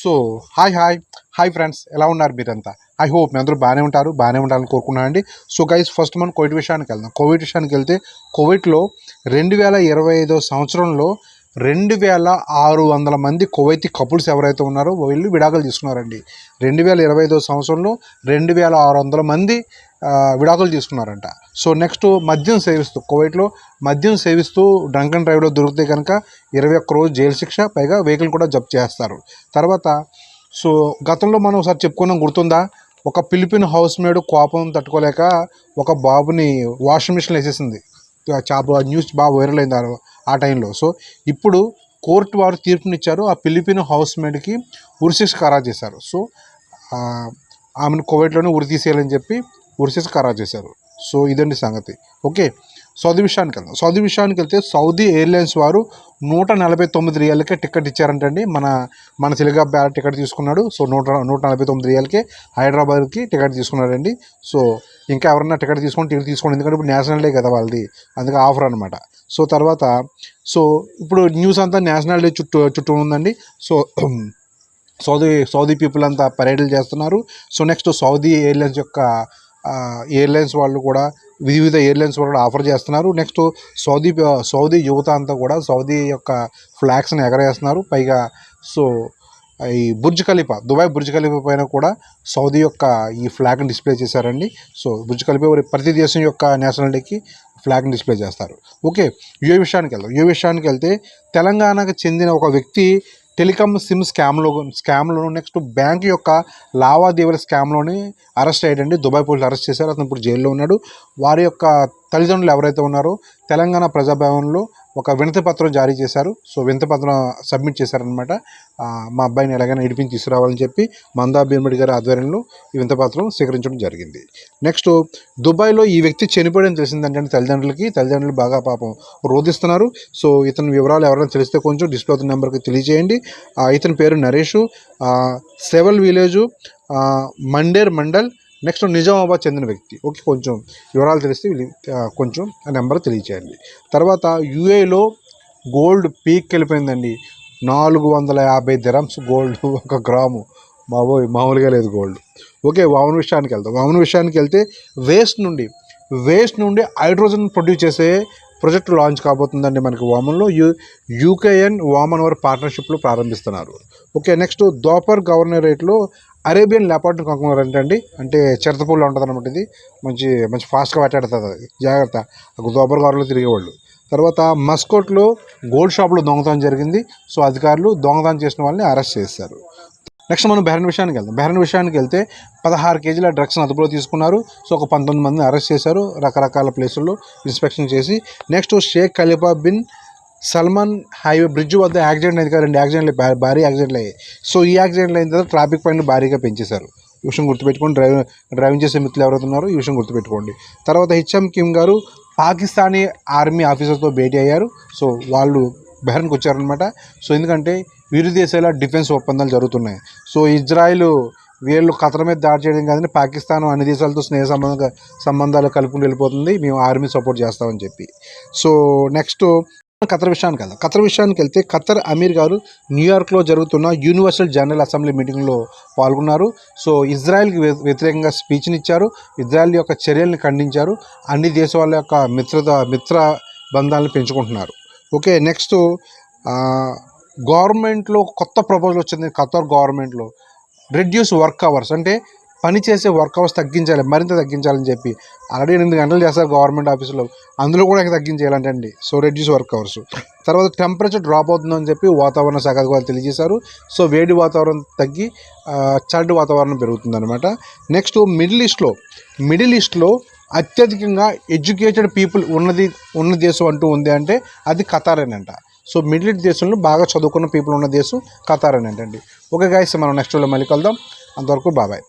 So hi hi. Hi friends ఎలా ఉన్నారు మీరంతా? ఐ హోప్ మీ అందరూ బాగానే ఉంటారు బాగానే ఉండాలని కోరుకున్నానండి సో గైస్ ఫస్ట్ మనం కోవిడ్ విషయానికి వెళ్దాం. కోవిడ్ విషయానికి వెళ్తే కోవిడ్లో రెండు వేల ఇరవై ఐదో సంవత్సరంలో రెండు వేల ఆరు వందల మంది కువైతీ కపుల్స్ ఎవరైతే ఉన్నారో వీళ్ళు విడాకులు తీసుకున్నారండి. రెండు వేల ఇరవై ఐదో సంవత్సరంలో రెండు వేల ఆరు వందల మంది విడాకులు తీసుకున్నారంట. సో నెక్స్ట్ మద్యం సేవిస్తూ కువైట్లో మద్యం సేవిస్తూ డ్రంక్ అండ్ డ్రైవ్లో దొరికితే కనుక ఇరవై ఒక్క రోజు జైలు శిక్ష పైగా వెహికల్ కూడా జప్తు చేస్తారు. తర్వాత సో గతంలో మనం ఒకసారి చెప్పుకున్నాం గుర్తుందా? ఒక పిలిపిన హౌస్ మేడ్ కోపం తట్టుకోలేక ఒక బాబుని వాషింగ్ మిషన్ వేసేసింది. చాలా న్యూస్ బాగా వైరల్ అయింది ఆ- టైంలో. సో ఇప్పుడు కోర్టు వారు తీర్పునిచ్చారు ఆ పిలిపిన హౌస్ మేడ్కి ఉరిశిక్ష ఖరారు చేశారు. సో ఆమెను కోవిడ్లోనే ఉరి తీసేయాలని చెప్పి ఉరిశిక్ష ఖరారు చేశారు. సో ఇదండి సంగతి. ఓకే సౌదీ విషయానికి వెళ్దాం. సౌదీ విషయానికి వెళ్తే సౌదీ ఎయిర్లైన్స్ వారు నూట నలభై తొమ్మిది రియాలకే టికెట్ ఇచ్చారంటండి. మన మన తెలుగు బ్యాలెట్ టికెట్ తీసుకున్నాడు. సో నూట నూట నలభై తొమ్మిది రియాలకే హైదరాబాద్కి టికెట్ తీసుకున్నాడండి సో ఇంకా ఎవరన్నా టికెట్ తీసుకొని టికెట్ తీసుకోండి. ఎందుకంటే ఇప్పుడు నేషనల్ డే కదా వాళ్ళది. అందుకే ఆఫర్ అనమాట సో తర్వాత సో ఇప్పుడు న్యూస్ అంతా నేషనల్ డే చుట్టూ చుట్టూ ఉందండి. సో సౌదీ సౌదీ పీపుల్ అంతా పరేడ్లు చేస్తున్నారు. సో నెక్స్ట్ సౌదీ ఎయిర్లైన్స్ యొక్క ఎయిర్లైన్స్ వాళ్ళు కూడా వివిధ ఎయిర్లైన్స్ వాళ్ళు కూడా ఆఫర్ చేస్తున్నారు. నెక్స్ట్ సౌదీ సౌదీ యువత అంతా కూడా సౌదీ యొక్క ఫ్లాగ్స్ని ఎగరేస్తున్నారు. పైగా సో ఈ Burj Khalifa Dubai Burj Khalifa పైన కూడా సౌదీ యొక్క ఈ ఫ్లాగ్ని డిస్ప్లే చేశారండి. సో బుర్జ్ ఖలీఫా వారి ప్రతి దేశం యొక్క నేషనల్ డేకి ఫ్లాగ్ని డిస్ప్లే చేస్తారు. ఓకే యువ విషయానికి వెళ్దాం. యువ విషయానికి వెళ్తే తెలంగాణకు చెందిన ఒక వ్యక్తి టెలికామ్ సిమ్ స్కామ్లో స్కామ్లోను నెక్స్ట్ బ్యాంక్ యొక్క లావాదేవీల స్కామ్లోని అరెస్ట్ అయ్యాడండి. దుబాయ్ పోలీసులు అరెస్ట్ చేశారు. అతను ఇప్పుడు జైల్లో ఉన్నాడు. వారి యొక్క తల్లిదండ్రులు ఎవరైతే ఉన్నారో తెలంగాణ ప్రజాభవన్లో ఒక వినతి పత్రం జారీ చేశారు. సో వినతి పత్రం సబ్మిట్ చేశారనమాట మా అబ్బాయిని ఎలాగైనా ఇడిపించి తీసుకురావాలని చెప్పి మందా భీమడి గారి ఆధ్వర్యంలో ఈ వినతి పత్రం స్వీకరించడం జరిగింది. నెక్స్ట్ దుబాయ్లో ఈ వ్యక్తి చనిపోయడం తెలిసిందంటే తల్లిదండ్రులకి. తల్లిదండ్రులు బాగా పాపం రోధిస్తున్నారు. సో ఇతని వివరాలు ఎవరైనా తెలిస్తే కొంచెం డిస్ప్లే అవుతున్న నెంబర్కి తెలియజేయండి. ఇతని పేరు నరేషు. సెవల్ సెవెల్ విలేజు మండేర్ మండల్ నెక్స్ట్ నిజామాబాద్ చెందిన వ్యక్తి. ఓకే కొంచెం వివరాలు తెలిస్తే కొంచెం ఆ నెంబర్ తెలియచేయండి. తర్వాత యుఏలో గోల్డ్ పీక్ వెళ్ళిపోయిందండి. నాలుగు వందల యాభై దిరమ్స్ గోల్డ్ ఒక గ్రాము. మాబోయ్ మామూలుగా లేదు గోల్డ్. ఓకే వామన విషయానికి వెళ్తాం. వామన విషయానికి వెళ్తే వేస్ట్ నుండి వేస్ట్ నుండి హైడ్రోజన్ ప్రొడ్యూస్ చేసే ప్రాజెక్టు లాంచ్ కాబోతుందండి మనకి వామన్లో. యూ యూకేఎన్ వామన్ వారి పార్ట్నర్షిప్లో ప్రారంభిస్తున్నారు. ఓకే నెక్స్ట్ దోపర్ గవర్నరేట్లో అరేబియన్ లెపార్డ్ని కొనుక్కున్నారు ఏంటండి? అంటే చిరతపూల్లో ఉంటుంది అనమాట ఇది. మంచి మంచి ఫాస్ట్గా వేటాడుతుంది అది. జాగ్రత్త. దోపర్ గవర్నలో తిరిగేవాళ్ళు. తర్వాత మస్కోట్లో గోల్డ్ షాప్లో దొంగతనం జరిగింది. సో అధికారులు దొంగతనం చేసిన వాళ్ళని అరెస్ట్ చేశారు. నెక్స్ట్ మనం బెహరన్ విషయానికి వెళ్దాం. బెహరన్ విషయానికి వెళ్తే పదహారు కేజీల డ్రగ్స్ని అదుపులో తీసుకున్నారు. సో ఒక పంతొమ్మిది మందిని అరెస్ట్ చేశారు. రకరకాల ప్లేసుల్లో ఇన్స్పెక్షన్ చేసి. Next Sheikh Khalifa bin Salman highway bridge వద్ద యాక్సిడెంట్ అయింది కదా రెండు యాక్సిడెంట్లు భారీ యాక్సిడెంట్లు అయ్యాయి. సో ఈ యాక్సిడెంట్లు అయిన తర్వాత ట్రాఫిక్ పాయింట్ భారీగా పెంచేశారు. ఈ విషయం గుర్తుపెట్టుకోండి. డ్రైవ్ డ్రైవింగ్ చేసే మిత్రులు ఎవరైతే ఉన్నారో ఈ విషయం గుర్తుపెట్టుకోండి. తర్వాత హెచ్ఎం కిమ్ గారు పాకిస్తానీ ఆర్మీ ఆఫీసర్తో భేటీ అయ్యారు. సో వాళ్ళు బెహ్రన్కి వచ్చారనమాట సో ఎందుకంటే ఇరు దేశాల డిఫెన్స్ ఒప్పందాలు జరుగుతున్నాయి. సో ఇజ్రాయిల్ వీళ్ళు ఖతర్ మీద దాడి చేయడం కాదని పాకిస్తాన్ అన్ని దేశాలతో స్నేహ సంబంధ సంబంధాలు కలుపుకుంటూ వెళ్ళిపోతుంది. మేము ఆర్మీ సపోర్ట్ చేస్తామని చెప్పి. సో నెక్స్ట్ ఖతర్ విషయానికి వెళ్దాం. ఖతర్ విషయానికి వెళ్తే ఖతర్ అమీర్ గారు న్యూయార్క్లో జరుగుతున్న యూనివర్సల్ జనరల్ అసెంబ్లీ మీటింగ్లో పాల్గొన్నారు. సో ఇజ్రాయెల్కి వ్యతిరేకంగా స్పీచ్ని ఇచ్చారు ఇజ్రాయెల్ యొక్క చర్యల్ని ఖండించారు. అన్ని దేశాల యొక్క మిత్రత మిత్ర బంధాలను పెంచుకుంటున్నారు. ఓకే నెక్స్ట్ గవర్నమెంట్లో కొత్త ప్రపోజల్ వచ్చింది ఖతర్ గవర్నమెంట్లో. రెడ్యూస్ వర్క్ అవర్స్ అంటే పని చేసే వర్క్ అవర్స్ తగ్గించాలి మరింత తగ్గించాలని చెప్పి. ఆల్రెడీ ఎనిమిది గంటలు చేస్తారు గవర్నమెంట్ ఆఫీసులో అందులో కూడా ఇంకా తగ్గించేయాలంటండి సో రెడ్యూస్ వర్క్ అవర్స్ తర్వాత టెంపరేచర్ డ్రాప్ అవుతుందని చెప్పి వాతావరణ శాఖ అధికారులు తెలియజేశారు. సో వేడి వాతావరణం తగ్గి ఆ, చల్లటి వాతావరణం పెరుగుతుందన్నమాట. నెక్స్ట్ మిడిల్ ఈస్ట్లో మిడిల్ ఈస్ట్లో అత్యధికంగా ఎడ్యుకేటెడ్ పీపుల్ ఉన్నది ఉన్న దేశం అంటూ ఉంది అంటే అది ఖతారేనంట. సో మిడిల్ ఈస్ట్ దేశంలో బాగా చదువుకున్న పీపుల్ ఉన్న దేశం ఖతారేనంటండి. ఓకే గాయస్ మనం నెక్స్ట్ మళ్ళీ కలుద్దాం. అంతవరకు బాబాయ్